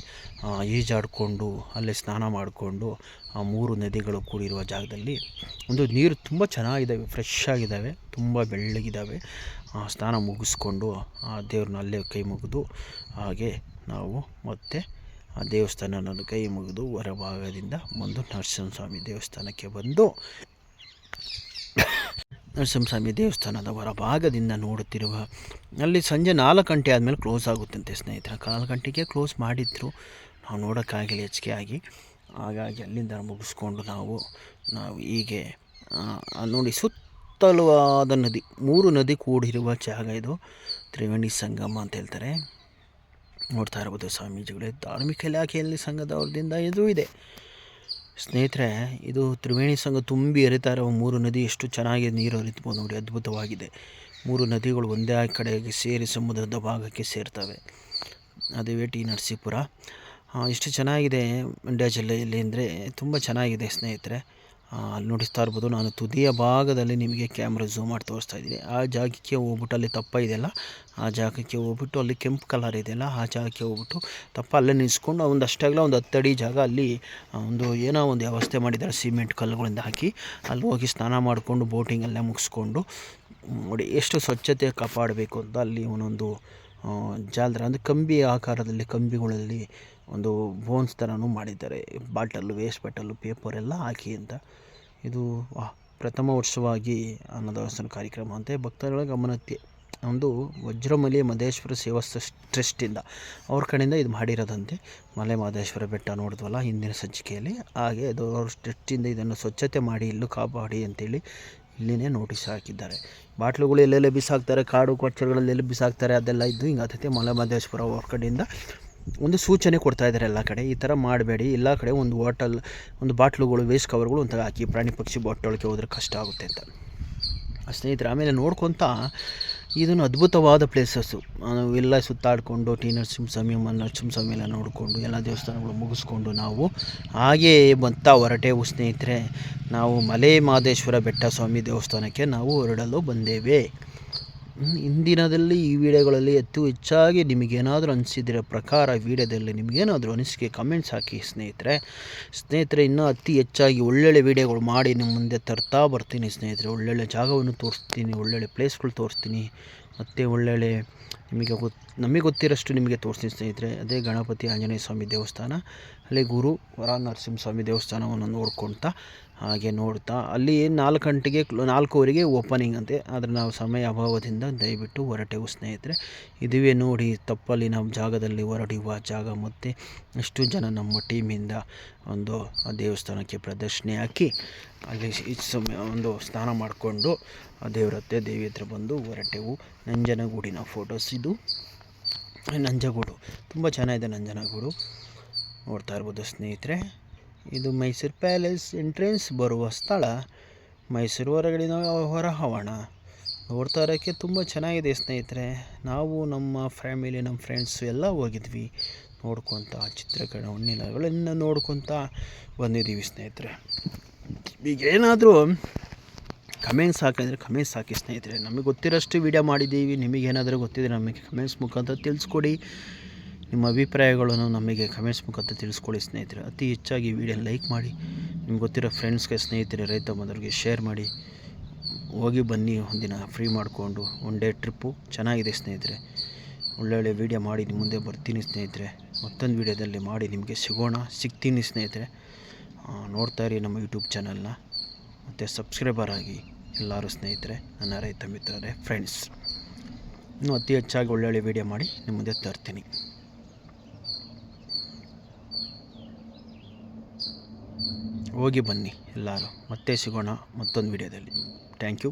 ಈಜಾಡಿಕೊಂಡು ಅಲ್ಲಿ ಸ್ನಾನ ಮಾಡಿಕೊಂಡು ಆ ಮೂರು ನದಿಗಳು ಕೂಡಿರುವ ಜಾಗದಲ್ಲಿ ಒಂದು ನೀರು ತುಂಬ ಚೆನ್ನಾಗಿದ್ದಾವೆ ಫ್ರೆಶ್ ಆಗಿದ್ದಾವೆ, ತುಂಬ ಬೆಳ್ಳಗಿದ್ದಾವೆ. ಸ್ನಾನ ಮುಗಿಸ್ಕೊಂಡು ಆ ದೇವ್ರನ್ನ ಅಲ್ಲೇ ಕೈ ಮುಗಿದು ಹಾಗೆ ನಾವು ಮತ್ತೆ ಆ ದೇವಸ್ಥಾನನ ಕೈ ಮುಗಿದು ಹೊರಭಾಗದಿಂದ ಬಂದು ನರಸಿಂಹಸ್ವಾಮಿ ದೇವಸ್ಥಾನಕ್ಕೆ ಬಂದು ನರಸಿಂಹಸ್ವಾಮಿ ದೇವಸ್ಥಾನದ ಹೊರಭಾಗದಿಂದ ನೋಡುತ್ತಿರುವ ಅಲ್ಲಿ ಸಂಜೆ ನಾಲ್ಕು ಗಂಟೆ ಆದಮೇಲೆ ಕ್ಲೋಸ್ ಆಗುತ್ತಂತೆ ಸ್ನೇಹಿತರೆ. ನಾಲ್ಕು ಗಂಟೆಗೆ ಕ್ಲೋಸ್ ಮಾಡಿದ್ರು. ನಾವು ನೋಡೋಕ್ಕಾಗಿಲ್ಲ ಹೆಚ್ಚಿಗೆ ಆಗಿ, ಹಾಗಾಗಿ ಅಲ್ಲಿಂದ ಮುಗಿಸ್ಕೊಂಡು ನಾವು ನಾವು ಹೀಗೆ ನೋಡಿ ಸುತ್ತಲವಾದ ನದಿ, ಮೂರು ನದಿ ಕೂಡಿರುವ ಜಾಗ ಇದು. ತ್ರಿವೇಣಿ ಸಂಗಮ ಅಂತ ಹೇಳ್ತಾರೆ. ನೋಡ್ತಾ ಇರ್ಬೋದು ಸ್ವಾಮೀಜಿಗಳೇ, ಧಾರ್ಮಿಕ ಇಲಾಖೆಯಲ್ಲಿ ಸಂಘದವ್ರದಿಂದ ಇದು ಇದೆ. ಸ್ನೇಹಿತರೆ, ಇದು ತ್ರಿವೇಣಿ ಸಂಘ ತುಂಬಿ ಹರಿತಾ ಇರೋ ಮೂರು ನದಿ ಎಷ್ಟು ಚೆನ್ನಾಗಿ ನೀರು ಹರಿತ್ಬೋದು ನೋಡಿ, ಅದ್ಭುತವಾಗಿದೆ. ಮೂರು ನದಿಗಳು ಒಂದೇ ಕಡೆಗೆ ಸೇರಿ ಸಮುದ್ರದ ಭಾಗಕ್ಕೆ ಸೇರ್ತವೆ. ಅದೇ ಟಿ ನರಸೀಪುರ. ಎಷ್ಟು ಚೆನ್ನಾಗಿದೆ ಮಂಡ್ಯ ಜಿಲ್ಲೆಯಲ್ಲಿ ಅಂದರೆ ತುಂಬ ಚೆನ್ನಾಗಿದೆ ಸ್ನೇಹಿತರೆ. ಅಲ್ಲಿ ನೋಡಿಸ್ತಾ ಇರ್ಬೋದು, ನಾನು ತುದಿಯ ಭಾಗದಲ್ಲಿ ನಿಮಗೆ ಕ್ಯಾಮ್ರಾ ಝೂಮ್ ಮಾಡಿ ತೋರಿಸ್ತಾ ಇದ್ದೀನಿ. ಆ ಜಾಗಕ್ಕೆ ಹೋಗ್ಬಿಟ್ಟು ಅಲ್ಲಿ ತಪ್ಪ ಇದೆಯಲ್ಲ, ಆ ಜಾಗಕ್ಕೆ ಹೋಗ್ಬಿಟ್ಟು ಅಲ್ಲಿ ಕೆಂಪು ಕಲರ್ ಇದೆಯಲ್ಲ, ಆ ಜಾಗಕ್ಕೆ ಹೋಗ್ಬಿಟ್ಟು ತಪ್ಪ ಅಲ್ಲೇ ನಿಲ್ಸ್ಕೊಂಡು ಒಂದು ಅಷ್ಟಾಗಲ ಒಂದು ಹತ್ತಡಿ ಜಾಗ ಅಲ್ಲಿ ಒಂದು ಏನೋ ಒಂದು ವ್ಯವಸ್ಥೆ ಮಾಡಿದ್ದಾರೆ ಸಿಮೆಂಟ್ ಕಲ್ಲುಗಳಿಂದ ಹಾಕಿ. ಅಲ್ಲಿ ಹೋಗಿ ಸ್ನಾನ ಮಾಡಿಕೊಂಡು ಬೋಟಿಂಗಲ್ಲೇ ಮುಗಿಸ್ಕೊಂಡು, ನೋಡಿ ಎಷ್ಟು ಸ್ವಚ್ಛತೆ ಕಾಪಾಡಬೇಕು ಅಂತ ಅಲ್ಲಿ ಒಂದೊಂದು ಜಾಲರ ಅಂದರೆ ಕಂಬಿ ಆಕಾರದಲ್ಲಿ, ಕಂಬಿಗಳಲ್ಲಿ ಒಂದು ಬೋನ್ಸ್ ಥರನೂ ಮಾಡಿದ್ದಾರೆ. ಬಾಟಲ್ಲು ವೇಸ್ಟ್ ಬಾಟಲ್ಲು ಪೇಪರ್ ಎಲ್ಲ ಹಾಕಿ ಅಂತ. ಇದು ಪ್ರಥಮ ವರ್ಷವಾಗಿ ಅನ್ನದಾಸನ ಕಾರ್ಯಕ್ರಮ ಅಂತೆ ಭಕ್ತರುಗಳ ಗಮನಕ್ಕೆ. ಒಂದು ವಜ್ರಮಲಿ ಮಹದೇಶ್ವರ ಸೇವಾ ಟ್ರಸ್ಟಿಂದ. ಅವ್ರ ಕಡೆಯಿಂದ ಇದು ಮಾಡಿರೋದಂತೆ. ಮಲೆ ಮಹದೇಶ್ವರ ಬೆಟ್ಟ ನೋಡಿದ್ವಲ್ಲ ಹಿಂದಿನ ಸಂಚಿಕೆಯಲ್ಲಿ. ಹಾಗೆ ಅದು ಅವ್ರ ಟ್ರಸ್ಟಿಂದ ಇದನ್ನು ಸ್ವಚ್ಛತೆ ಮಾಡಿ, ಇಲ್ಲೂ ಕಾಪಾಡಿ ಅಂತೇಳಿ ಇಲ್ಲಿನೇ ನೋಟಿಸ್ ಹಾಕಿದ್ದಾರೆ. ಬಾಟ್ಲುಗಳು ಎಲ್ಲೆಲ್ಲೇ ಬಿಸಾಕ್ತಾರೆ, ಕಾಡು ಕೊಚ್ಚರಗಳಲ್ಲಿ ಎಲ್ಲಿ ಬಿಸಾಕ್ತಾರೆ, ಅದೆಲ್ಲ ಇದ್ದು ಹಿಂಗೆ ಆತೈತೆ ಮಲೆ ಮಹದೇಶ್ವರ ಅವ್ರ ಕಡೆಯಿಂದ. ಒಂದು ಸೂಚನೆ ಕೊಡ್ತಾ ಇದ್ದಾರೆ ಎಲ್ಲ ಕಡೆ. ಈ ಥರ ಮಾಡಬೇಡಿ. ಎಲ್ಲ ಕಡೆ ಒಂದು ಬಾಟಲ್ ಒಂದು ಬಾಟ್ಲುಗಳು ವೇಸ್ಟ್ ಕವರ್ಗಳು ಒಂಥರ ಹಾಕಿ ಪ್ರಾಣಿ ಪಕ್ಷಿ ಬಾಟ್ಲೊಳಗೆ ಹೋದ್ರೆ ಕಷ್ಟ ಆಗುತ್ತೆ ಅಂತ. ಸ್ನೇಹಿತರೆ, ಆಮೇಲೆ ನೋಡ್ಕೊತ ಇದನ್ನು ಅದ್ಭುತವಾದ ಪ್ಲೇಸಸ್ಸು ನಾವು ಎಲ್ಲ ಸುತ್ತಾಡಿಕೊಂಡು ಟಿ ನರಸಿಂಹಸ್ವಾಮಿ ನರಸಿಂಹಸ್ವಾಮಿ ಎಲ್ಲ ನೋಡಿಕೊಂಡು, ಎಲ್ಲ ದೇವಸ್ಥಾನಗಳು ಮುಗಿಸ್ಕೊಂಡು ನಾವು ಹಾಗೇ ಬಂತಾ ಹೊರಟೆವು ಸ್ನೇಹಿತರೆ. ನಾವು ಮಲೆ ಮಾದೇಶ್ವರ ಬೆಟ್ಟ ಸ್ವಾಮಿ ದೇವಸ್ಥಾನಕ್ಕೆ ನಾವು ಹೊರಡಲು ಬಂದೇವೆ. ಇಂದಿನದಲ್ಲಿ ಈ ವಿಡಿಯೋಗಳಲ್ಲಿ ಅತಿ ಹೆಚ್ಚಾಗಿ ನಿಮಗೇನಾದರೂ ಅನಿಸಿದರೆ ಪ್ರಕಾರ ವಿಡಿಯೋದಲ್ಲಿ ನಿಮಗೇನಾದರೂ ಅನಿಸಿಕೆ ಕಮೆಂಟ್ಸ್ ಹಾಕಿ ಸ್ನೇಹಿತರೆ. ಸ್ನೇಹಿತರೆ, ಇನ್ನೂ ಅತಿ ಹೆಚ್ಚಾಗಿ ಒಳ್ಳೊಳ್ಳೆ ವಿಡಿಯೋಗಳು ಮಾಡಿ ನಿಮ್ಮ ಮುಂದೆ ತರ್ತಾ ಬರ್ತೀನಿ ಸ್ನೇಹಿತರೆ. ಒಳ್ಳೊಳ್ಳೆ ಜಾಗವನ್ನು ತೋರಿಸ್ತೀನಿ, ಒಳ್ಳೊಳ್ಳೆ ಪ್ಲೇಸ್ಗಳು ತೋರಿಸ್ತೀನಿ. ಮತ್ತು ಒಳ್ಳೊಳ್ಳೆ ನಿಮಗೆ ಗೊತ್ತು ನಮಗೆ ಗೊತ್ತಿರೋಷ್ಟು ನಿಮಗೆ ತೋರಿಸ್ತೀನಿ ಸ್ನೇಹಿತರೆ. ಅದೇ ಗಣಪತಿ ಆಂಜನೇಯ ಸ್ವಾಮಿ ದೇವಸ್ಥಾನ, ಅಲ್ಲಿ ಗುರು ವರ ನರಸಿಂಹಸ್ವಾಮಿ ದೇವಸ್ಥಾನವನ್ನು ನೋಡ್ಕೊಳ್ತಾ ಹಾಗೆ ನೋಡ್ತಾ ಅಲ್ಲಿ ನಾಲ್ಕು ಗಂಟೆಗೆ ನಾಲ್ಕುವರೆಗೆ ಓಪನಿಂಗ್ ಅಂತೆ. ಆದರೆ ನಾವು ಸಮಯ ಅಭಾವದಿಂದ ದಯವಿಟ್ಟು ಹೊರಟೆವು ಸ್ನೇಹಿತರೆ. ಇದುವೇ ನೋಡಿ ತಪ್ಪಲ್ಲಿ ನಮ್ಮ ಜಾಗದಲ್ಲಿ ಹೊರಡುವ ಜಾಗ ಮತ್ತು ಎಷ್ಟು ಜನ ನಮ್ಮ ಟೀಮಿಂದ ಒಂದು ದೇವಸ್ಥಾನಕ್ಕೆ ಪ್ರದರ್ಶನೆ ಹಾಕಿ ಅಲ್ಲಿ ಸಮಯ ಒಂದು ಸ್ನಾನ ಮಾಡಿಕೊಂಡು ಆ ದೇವ್ರ ಹತ್ರ ದೇವಿ ಹತ್ರ ಬಂದು ಹೊರಟೆವು. ನಂಜನಗೂಡಿನ ಫೋಟೋಸ್ ಇದು. ನಂಜಗೂಡು ತುಂಬ ಚೆನ್ನಾಗಿದೆ ನಂಜನಗೂಡು. ನೋಡ್ತಾ ಇರ್ಬೋದು ಸ್ನೇಹಿತರೆ. ಇದು ಮೈಸೂರು ಪ್ಯಾಲೇಸ್ ಎಂಟ್ರೆನ್ಸ್ ಬರುವ ಸ್ಥಳ. ಮೈಸೂರು ಹೊರಗಡೆನ ಹೊರ ಆವರಣ ನೋಡ್ತಾ ಇರೋಕ್ಕೆ ತುಂಬ ಚೆನ್ನಾಗಿದೆ ಸ್ನೇಹಿತರೆ. ನಾವು ನಮ್ಮ ಫ್ಯಾಮಿಲಿ, ನಮ್ಮ ಫ್ರೆಂಡ್ಸು ಎಲ್ಲ ಹೋಗಿದ್ವಿ. ನೋಡ್ಕೊತ ಚಿತ್ರಕರಣ ಹುಣ್ಣಿಲಗಳನ್ನು ನೋಡ್ಕೊತ ಬಂದಿದ್ದೀವಿ ಸ್ನೇಹಿತರೆ. ಈಗ ಏನಾದರೂ ಕಮೆಂಟ್ಸ್ ಹಾಕಿದ್ರೆ ಕಮೆಂಟ್ಸ್ ಹಾಕಿ ಸ್ನೇಹಿತರೆ. ನಮಗೆ ಗೊತ್ತಿರೋಷ್ಟು ವೀಡಿಯೋ ಮಾಡಿದ್ದೀವಿ. ನಿಮಗೇನಾದರೂ ಗೊತ್ತಿದ್ರೆ ನಮಗೆ ಕಮೆಂಟ್ಸ್ ಮುಖಾಂತರ ತಿಳಿಸ್ಕೊಡಿ. ನಿಮ್ಮ ಅಭಿಪ್ರಾಯಗಳನ್ನು ನಮಗೆ ಕಮೆಂಟ್ಸ್ ಮುಖಾಂತರ ತಿಳಿಸ್ಕೊಳ್ಳಿ ಸ್ನೇಹಿತರೆ. ಅತಿ ಹೆಚ್ಚಾಗಿ ವಿಡಿಯೋ ಲೈಕ್ ಮಾಡಿ, ನಿಮ್ಗೆ ಗೊತ್ತಿರೋ ಫ್ರೆಂಡ್ಸ್ಗೆ ಸ್ನೇಹಿತರೆ, ರೈತ ಬಂದವ್ರಿಗೆ ಶೇರ್ ಮಾಡಿ, ಹೋಗಿ ಬನ್ನಿ ಒಂದಿನ ಫ್ರೀ ಮಾಡಿಕೊಂಡು ಒನ್ ಡೇ ಟ್ರಿಪ್ಪು ಚೆನ್ನಾಗಿದೆ ಸ್ನೇಹಿತರೆ. ಒಳ್ಳೊಳ್ಳೆ ವೀಡಿಯೋ ಮಾಡಿ ನಿಮ್ಮ ಮುಂದೆ ಬರ್ತೀನಿ ಸ್ನೇಹಿತರೆ. ಮತ್ತೊಂದು ವೀಡಿಯೋದಲ್ಲಿ ಮಾಡಿ ನಿಮಗೆ ಸಿಗೋಣ, ಸಿಗ್ತೀನಿ ಸ್ನೇಹಿತರೆ. ನೋಡ್ತಾ ಇರಿ ನಮ್ಮ ಯೂಟ್ಯೂಬ್ ಚಾನಲ್ನ ಮತ್ತು ಸಬ್ಸ್ಕ್ರೈಬರ್ ಆಗಿ ಎಲ್ಲರೂ ಸ್ನೇಹಿತರೆ, ನನ್ನ ರೈತ ಮಿತ್ರರೇ ಫ್ರೆಂಡ್ಸ್ ಇನ್ನೂ ಅತಿ ಹೆಚ್ಚಾಗಿ ಒಳ್ಳೊಳ್ಳೆ ವೀಡಿಯೋ ಮಾಡಿ ನಿಮ್ಮ ಮುಂದೆ ತರ್ತೀನಿ. ಹೋಗಿ ಬನ್ನಿ ಎಲ್ಲರೂ. ಮತ್ತೆ ಸಿಗೋಣ ಮತ್ತೊಂದು ವಿಡಿಯೋದಲ್ಲಿ. Thank you